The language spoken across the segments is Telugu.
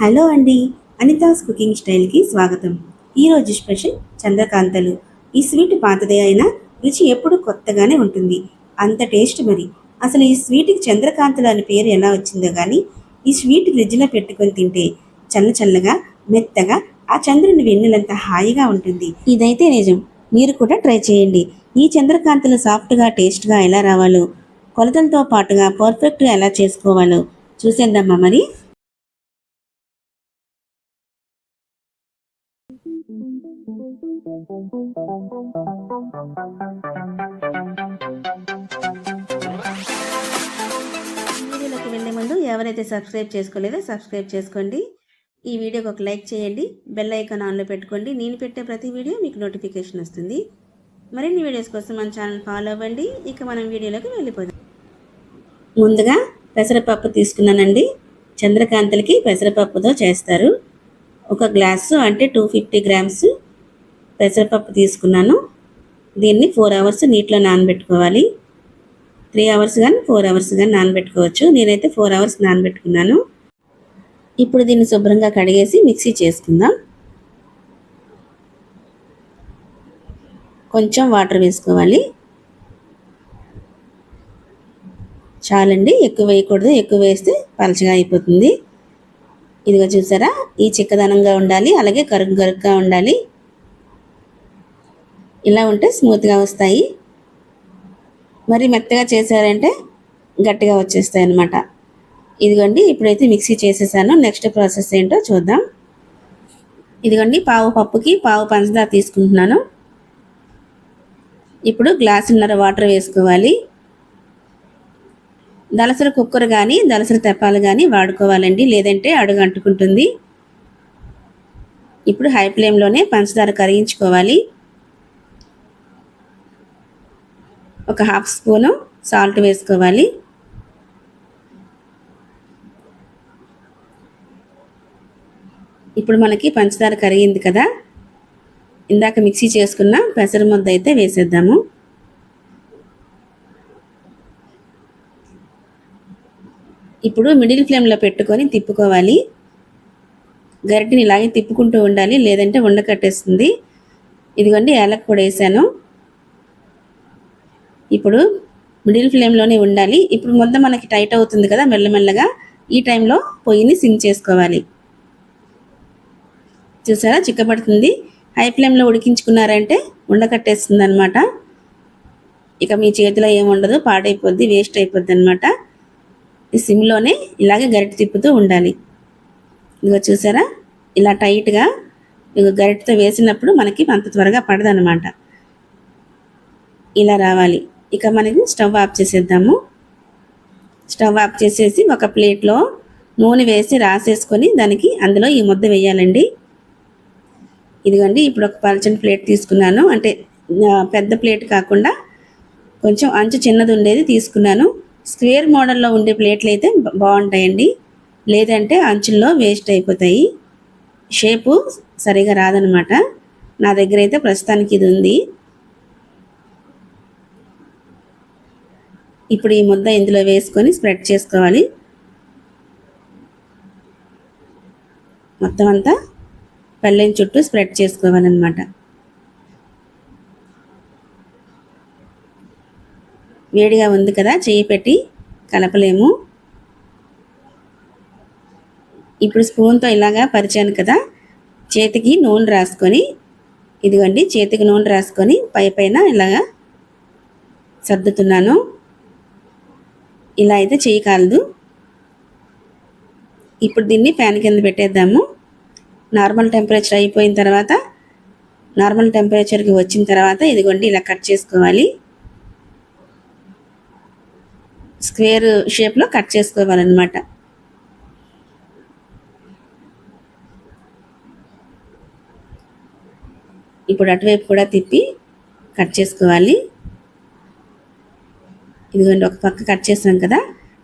హలో అండి అనితాస్ కుకింగ్ స్టైల్కి స్వాగతం. ఈరోజు స్పెషల్ చంద్రకాంతలు. ఈ స్వీట్ పాతదే అయినా రుచి ఎప్పుడు కొత్తగానే ఉంటుంది. అంత టేస్ట్ మరి. అసలు ఈ స్వీట్కి చంద్రకాంతలు అనే పేరు ఎలా వచ్చిందో కానీ ఈ స్వీట్ ఫ్రిడ్జ్లో పెట్టుకొని తింటే చల్ల చల్లగా మెత్తగా ఆ చంద్రుని వెన్నెలంత హాయిగా ఉంటుంది. ఇదైతే నిజం. మీరు కూడా ట్రై చేయండి. ఈ చంద్రకాంతలు సాఫ్ట్గా టేస్ట్గా ఎలా రావాలో కొలతలతో పాటుగా పర్ఫెక్ట్గా ఎలా చేసుకోవాలో చూసేద్దామా మరి? వీడియోలోకి వెళ్ళే ముందు ఎవరైతే సబ్స్క్రైబ్ చేసుకోలేదో సబ్స్క్రైబ్ చేసుకోండి. ఈ వీడియోకి ఒక లైక్ చేయండి. బెల్ ఐకాన్ ఆన్లో పెట్టుకోండి. నేను పెట్టే ప్రతి వీడియో మీకు నోటిఫికేషన్ వస్తుంది. మరిన్ని వీడియోస్ కోసం మన ఛానల్ ఫాలో అవ్వండి. ఇక మనం వీడియోలోకి వెళ్ళిపోదాం. ముందుగా పెసరపప్పు తీసుకున్నానండి. చంద్రకాంతలకి పెసరపప్పుతో చేస్తారు. ఒక గ్లాసు అంటే టూ ఫిఫ్టీ గ్రామ్స్ పెసరపప్పు తీసుకున్నాను. దీన్ని ఫోర్ అవర్స్ నీటిలో నానబెట్టుకోవాలి. త్రీ అవర్స్ కానీ ఫోర్ అవర్స్ కానీ నానబెట్టుకోవచ్చు. నేనైతే ఫోర్ అవర్స్ నానబెట్టుకున్నాను. ఇప్పుడు దీన్ని శుభ్రంగా కడిగేసి మిక్సీ చేసుకుందాం. కొంచెం వాటర్ వేసుకోవాలి. చాలండి ఎక్కువ వేయకూడదు. ఎక్కువ వేస్తే పలచగా అయిపోతుంది. ఇదిగో చూసారా? ఈ చిక్కదనంగా ఉండాలి. అలాగే కరుగు కరుగ్గా ఉండాలి. ఇలా ఉంటే స్మూత్గా వస్తాయి. మరి మెత్తగా చేశారంటే గట్టిగా వచ్చేస్తాయి అన్నమాట. ఇదిగోండి ఇప్పుడైతే మిక్సీ చేసేసాను. నెక్స్ట్ ప్రాసెస్ ఏంటో చూద్దాం. ఇదిగోండి పావు పప్పుకి పావు పంచదార తీసుకుంటున్నాను. ఇప్పుడు గ్లాసున్నర వాటర్ వేసుకోవాలి. దలసర కుక్కర్ కానీ దలసర తెప్పాలు కానీ వాడుకోవాలండి. లేదంటే అడుగు అంటుకుంటుంది ఇప్పుడు హై ఫ్లేమ్లోనే పంచదార కరిగించుకోవాలి. ఒక హాఫ్ స్పూను సాల్ట్ వేసుకోవాలి. ఇప్పుడు మనకి పంచదార కరిగింది కదా. ఇందాక మిక్సీ చేసుకున్న పెసర ముద్ద అయితే వేసేద్దాము. ఇప్పుడు మిడిల్ ఫ్లేమ్లో పెట్టుకొని తిప్పుకోవాలి. గరిటిని ఇలాగే తిప్పుకుంటూ ఉండాలి లేదంటే ఉండకట్టేస్తుంది ఇదిగోండి యాలక్ కూడా వేసాను. ఇప్పుడు మిడిల్ ఫ్లేమ్లోనే ఉండాలి. ఇప్పుడు ముద్ద మనకి టైట్ అవుతుంది కదా మెల్లమెల్లగా. ఈ టైంలో పొయ్యిని సింక్ చేసుకోవాలి. చూసారా? చిక్కబడుతుంది. హై ఫ్లేమ్లో ఉడికించుకున్నారంటే ఉండకట్టేస్తుంది అనమాట ఇక మీ చేతిలో ఏముండదు పాడైపోద్ది వేస్ట్ అయిపోద్ది అనమాట ఈ సిమ్లోనే ఇలాగే గరిటె తిప్పుతూ ఉండాలి. ఇదిగో చూసారా? ఇలా టైట్గా ఇక గరిటెతో వేసినప్పుడు మనకి అంత త్వరగా పడదనమాట ఇలా రావాలి. ఇక మనకి స్టవ్ ఆఫ్ చేసేద్దాము. స్టవ్ ఆఫ్ చేసేసి ఒక ప్లేట్లో నూనె వేసి రాసేసుకొని దానికి అందులో ఈ ముద్ద వేయాలండి. ఇదిగోండి ఇప్పుడు ఒక పలచని ప్లేట్ తీసుకున్నాను. అంటే పెద్ద ప్లేట్ కాకుండా కొంచెం అంచు చిన్నది ఉండేది తీసుకున్నాను. స్క్వేర్ మోడల్లో ఉండే ప్లేట్లు అయితే బాగుంటాయండి. లేదంటే అంచుల్లో వేస్ట్ అయిపోతాయి. షేపు సరిగా రాదనమాట. నా దగ్గర అయితే ప్రస్తుతానికి ఇది ఉంది. ఇప్పుడు ఈ ముద్ద ఇందులో వేసుకొని స్ప్రెడ్ చేసుకోవాలి. మొత్తం అంతా పల్లెం చుట్టూ స్ప్రెడ్ చేసుకోవాలన్నమాట. వేడిగా ఉంది కదా చేయి పెట్టి కలపలేము. ఇప్పుడు స్పూన్తో ఇలాగా పరిచాను కదా చేతికి నూనె రాసుకొని ఇదిగోండి చేతికి నూనె రాసుకొని పై పైన ఇలాగా సర్దుతున్నాను. ఇలా అయితే చేయి కాలదు. ఇప్పుడు దీన్ని ఫ్యాన్ కింద పెట్టేద్దాము. నార్మల్ టెంపరేచర్ అయిపోయిన తర్వాత నార్మల్ టెంపరేచర్కి వచ్చిన తర్వాత ఇదిగోండి ఇలా కట్ చేసుకోవాలి. స్క్వేర్ షేప్లో కట్ చేసుకోవాలన్నమాట. ఇప్పుడు అటువైపు కూడా తిప్పి కట్ చేసుకోవాలి. ఇదిగోండి ఒక పక్క కట్ చేసాం కదా.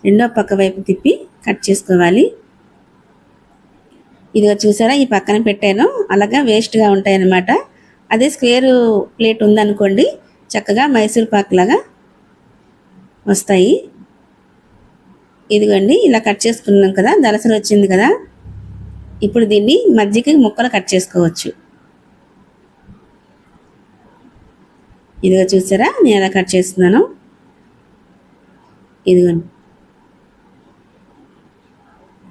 రెండో పక్క వైపు తిప్పి కట్ చేసుకోవాలి. ఇదిగో చూసారా ఈ పక్కన పెట్టాను. అలాగా వేస్ట్గా ఉంటాయన్నమాట. అదే స్క్వేర్ ప్లేట్ ఉందనుకోండి చక్కగా మైసూర్ పాక్ లాగా వస్తాయి. ఇదిగోండి ఇలా కట్ చేసుకున్నాం కదా దలసలు వచ్చింది కదా. ఇప్పుడు దీన్ని మధ్యకి ముక్కలు కట్ చేసుకోవచ్చు. ఇదిగో చూసారా నేను ఎలా కట్ చేస్తున్నాను. ఇదిగోండి.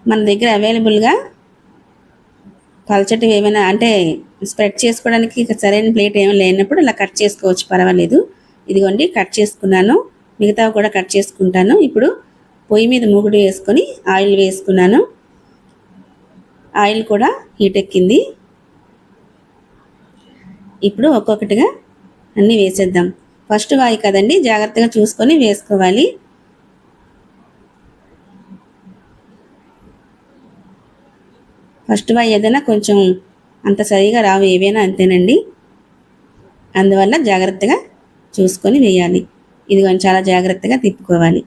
మన దగ్గర అవైలబుల్గా పలచటివి ఏమైనా అంటే స్ప్రెడ్ చేసుకోవడానికి సరైన ప్లేట్ ఏమైనా లేనప్పుడు ఇలా కట్ చేసుకోవచ్చు పర్వాలేదు. ఇదిగోండి కట్ చేసుకున్నాను. మిగతా కూడా కట్ చేసుకుంటాను. ఇప్పుడు పొయ్యి మీద మూగుడు వేసుకొని ఆయిల్ వేసుకున్నాను. ఆయిల్ కూడా హీట్ ఎక్కింది. ఇప్పుడు ఒక్కొక్కటిగా అన్నీ వేసేద్దాం. ఫస్ట్ వాయి కదండి జాగ్రత్తగా చూసుకొని వేసుకోవాలి. ఫస్ట్ వాయి ఏదైనా కొంచెం అంత సరిగా రావు ఏవైనా అంతేనండి. అందువల్ల జాగ్రత్తగా చూసుకొని వేయాలి. ఇది కొంచెం చాలా జాగ్రత్తగా తిప్పుకోవాలి.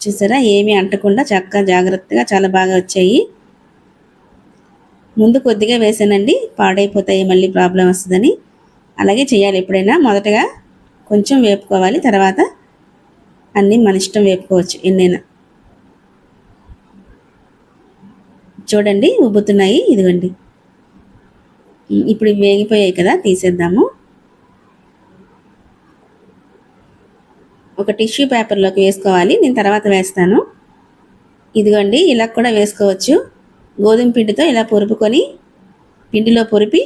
చూసారా? ఏమీ అంటకుండా చక్కగా జాగ్రత్తగా చాలా బాగా వచ్చాయి. ముందు కొద్దిగా వేసానండి. పాడైపోతాయి మళ్ళీ ప్రాబ్లం వస్తుందని. అలాగే చేయాలి ఎప్పుడైనా. మొదటగా కొంచెం వేపుకోవాలి. తర్వాత అన్నీ మన ఇష్టం వేపుకోవచ్చు ఎన్నైనా. చూడండి ఉబ్బుతున్నాయి ఇదిగోండి. ఇప్పుడు వేగిపోయాయి కదా తీసేద్దాము. ఒక టిష్యూ పేపర్లోకి వేసుకోవాలి నేను తర్వాత వేస్తాను. ఇదిగోండి ఇలా కూడా వేసుకోవచ్చు. గోధుమ పిండితో ఇలా పొరుపుకొని పిండిలో పొరిపి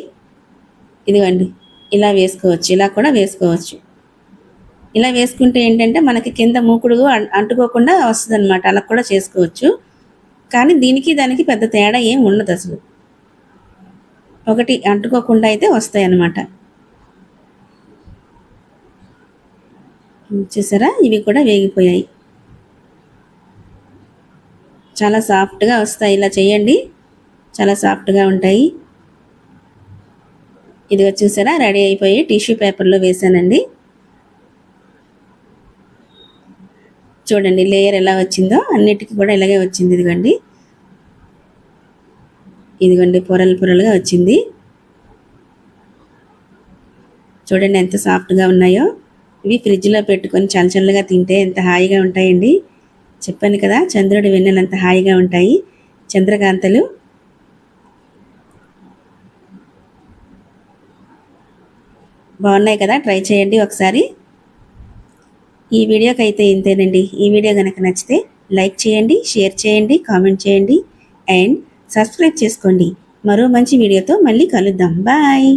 ఇదిగోండి ఇలా వేసుకోవచ్చు ఇలా కూడా వేసుకోవచ్చు. ఇలా వేసుకుంటే ఏంటంటే మనకి కింద మూకుడు అంటుకోకుండా వస్తుంది అనమాట అలా కూడా చేసుకోవచ్చు. కానీ దీనికి దానికి పెద్ద తేడా ఏం ఉండదు అసలు. ఒకటి అంటుకోకుండా అయితే వస్తాయి అన్నమాట చూసారా? ఇవి కూడా వేగిపోయాయి. చాలా సాఫ్ట్గా వస్తాయి. ఇలా చేయండి. చాలా సాఫ్ట్గా ఉంటాయి. ఇది వచ్చేసారా రెడీ అయిపోయి టిష్యూ పేపర్లో వేసానండి చూడండి లేయర్ ఎలా వచ్చిందో అన్నిటికీ కూడా ఇలాగే వచ్చింది ఇదిగోండి. ఇదిగోండి పొరలు పొరలుగా వచ్చింది. చూడండి ఎంత సాఫ్ట్గా ఉన్నాయో. ఇవి ఫ్రిడ్జ్లో పెట్టుకొని చల్లచల్లగా తింటే ఎంత హాయిగా ఉంటాయండి. చెప్పాను కదా చంద్రుడి వెన్నెలంత హాయిగా ఉంటాయి. చంద్రకాంతలు. బాగున్నాయి కదా? ట్రై చేయండి ఒకసారి. ఈ వీడియోకి అయితే ఇంతేనండి. ఈ వీడియో కనుక నచ్చితే లైక్ చేయండి షేర్ చేయండి కామెంట్ చేయండి అండ్ సబ్స్క్రైబ్ చేసుకోండి. మరో మంచి వీడియోతో మళ్ళీ కలుద్దాం. బాయ్.